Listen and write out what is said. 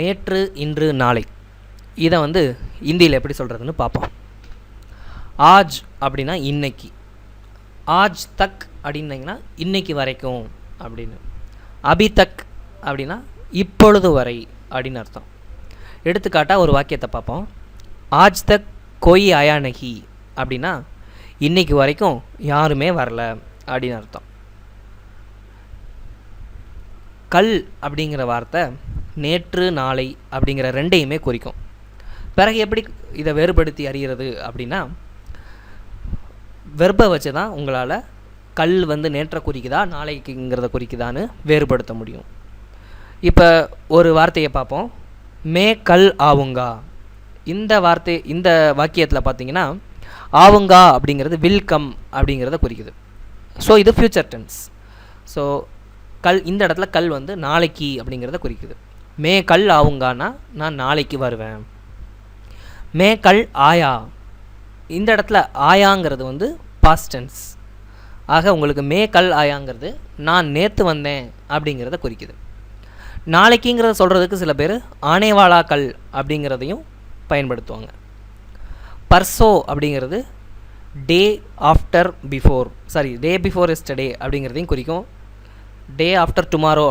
நேற்று இன்று நாளை. இதை வந்து இந்தியில் எப்படி சொல்கிறதுன்னு பார்ப்போம். ஆஜ் அப்படின்னா இன்னைக்கு. ஆஜ் தக் அப்படின்னீங்கன்னா இன்னைக்கு வரைக்கும் அப்படின்னு. அபி தக் அப்படின்னா இப்பொழுது வரை அப்படின்னு அர்த்தம். எடுத்துக்காட்டாக ஒரு வாக்கியத்தை பார்ப்போம். ஆஜ் தக் கொய் அயானகி அப்படின்னா இன்னைக்கு வரைக்கும் யாருமே வரல அப்படின்னு அர்த்தம். கல் அப்படிங்கிற வார்த்தை நேற்று நாளை அப்படிங்கிற ரெண்டையுமே குறிக்கும். பிறகு எப்படி இதை வேறுபடுத்தி அறிகிறது அப்படின்னா வெர்பை வச்சு தான் உங்களால் கல் வந்து நேற்றை குறிக்குதா நாளைக்குங்கிறத குறிக்குதான்னு வேறுபடுத்த முடியும். இப்போ ஒரு வார்த்தையை பார்ப்போம். மே கல் ஆவுங்கா. இந்த வார்த்தை இந்த வாக்கியத்தில் பார்த்தீங்கன்னா ஆவுங்கா அப்படிங்கிறது வில் கம் அப்படிங்கிறத குறிக்குது. ஸோ இது ஃப்யூச்சர் டென்ஸ் ஸோ கல் இந்த இடத்துல கல் வந்து நாளைக்கு அப்படிங்கிறத குறிக்குது. மே கல் ஆவுங்கானா? நான் நாளைக்கு வருவேன். மே கல் ஆயா. இந்த இடத்துல ஆயாங்கிறது வந்து பாஸ்டன்ஸ் ஆக உங்களுக்கு மே கல் ஆயாங்கிறது நான் நேற்று வந்தேன் அப்படிங்கிறத குறிக்குது. நாளைக்குங்கிறத சொல்கிறதுக்கு சில பேர் ஆனேவாலா கல் அப்படிங்கிறதையும் பயன்படுத்துவாங்க. பர்சோ அப்படிங்கிறது day after before sorry day before yesterday அப்படிங்கிறதையும் குறிக்கும். Day after tomorrow